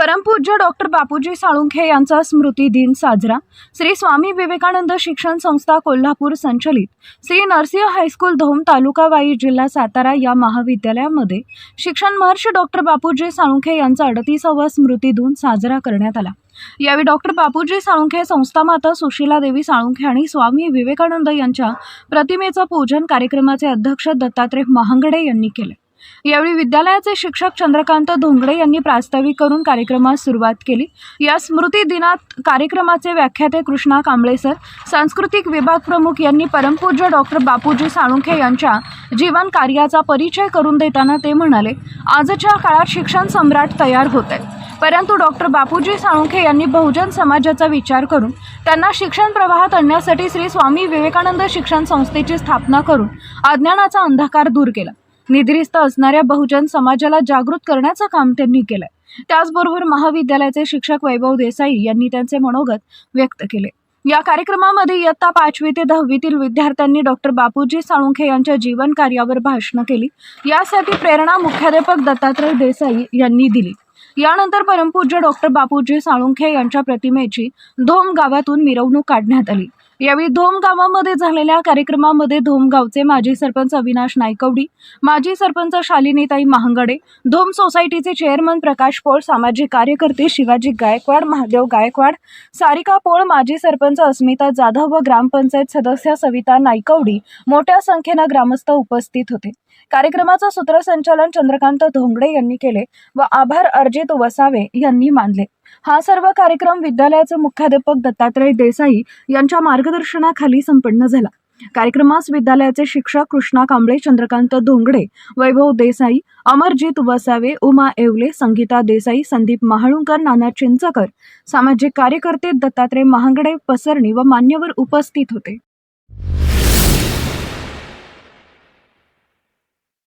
परमपूज्य डॉक्टर बापूजी साळुंखे यांचा स्मृती दिन साजरा. श्री स्वामी विवेकानंद शिक्षण संस्था कोल्हापूर संचलित. श्री नरसिंह हायस्कूल धोम तालुका वाई जिल्हा सातारा या महाविद्यालयामध्ये शिक्षण महर्षी डॉक्टर बापूजी साळुंखे यांचा अडतीसावा स्मृती दिन साजरा करण्यात आला. यावेळी डॉक्टर बापूजी साळुंखे संस्थामाता सुशीला देवी साळुंखे आणि स्वामी विवेकानंद यांच्या प्रतिमेचं पूजन कार्यक्रमाचे अध्यक्ष दत्तात्रय महांगडे यांनी केले. यावेळी विद्यालयाचे शिक्षक चंद्रकांत धोंगडे यांनी प्रास्ताविक करून कार्यक्रमास सुरुवात केली. या स्मृती दिनात कार्यक्रमाचे व्याख्याते कृष्णा कांबळे सर सांस्कृतिक विभाग प्रमुख यांनी परमपूज्य डॉक्टर बापूजी साळुंखे यांच्या जीवन कार्याचा परिचय करून देताना ते म्हणाले आजच्या काळात शिक्षण सम्राट तयार होत आहेत परंतु डॉक्टर बापूजी साळुंखे यांनी बहुजन समाजाचा विचार करून त्यांना शिक्षण प्रवाहात आणण्यासाठी श्री स्वामी विवेकानंद शिक्षण संस्थेची स्थापना करून अज्ञानाचा अंधकार दूर केला. निद्रिस्त असणाऱ्या बहुजन समाजाला जागृत करण्याचं काम त्यांनी केलंय. त्याचबरोबर महाविद्यालयाचे शिक्षक वैभव देसाई यांनी त्यांचे मनोगत व्यक्त केले. या कार्यक्रमामध्ये इयत्ता पाचवी ते दहावीतील विद्यार्थ्यांनी डॉक्टर बापूजी साळुंखे यांच्या जीवन कार्यावर भाषणं केली. यासाठी प्रेरणा मुख्याध्यापक दत्तात्रय देसाई यांनी दिली. यानंतर परमपूज्य डॉक्टर बापूजी साळुंखे यांच्या प्रतिमेची धोम गावातून मिरवणूक काढण्यात आली. यावेळी धोम गावामध्ये झालेल्या कार्यक्रमामध्ये धोम गावचे माजी सरपंच अविनाश नायकवडी माजी सरपंच शालिनीताई महांगडे धोम सोसायटीचे चेअरमन प्रकाश पोळ सामाजिक कार्यकर्ते शिवाजी गायकवाड महादेव गायकवाड सारिका पोळ माजी सरपंच अस्मिता जाधव व ग्रामपंचायत सदस्य सविता नायकवडी मोठ्या संख्येनं ग्रामस्थ उपस्थित होते. कार्यक्रमाचं सूत्रसंचालन चंद्रकांत धोंगडे यांनी केले व आभार अर्ज अर्जित वसावे यांनी मानले. हा सर्व कार्यक्रम विद्यालयाचे मुख्याध्यापक दत्तात्रय देसाई यांच्या मार्गदर्शनाखाली संपन्न झाला. कार्यक्रमास विद्यालयाचे शिक्षक कृष्णा कांबळे चंद्रकांत धोंगडे वैभव देसाई अमरजीत वसावे उमा येवले संगीता देसाई संदीप महाळुंकर नाना चिंचकर सामाजिक कार्यकर्ते दत्तात्रय महांगडे पसरणी व मान्यवर उपस्थित होते.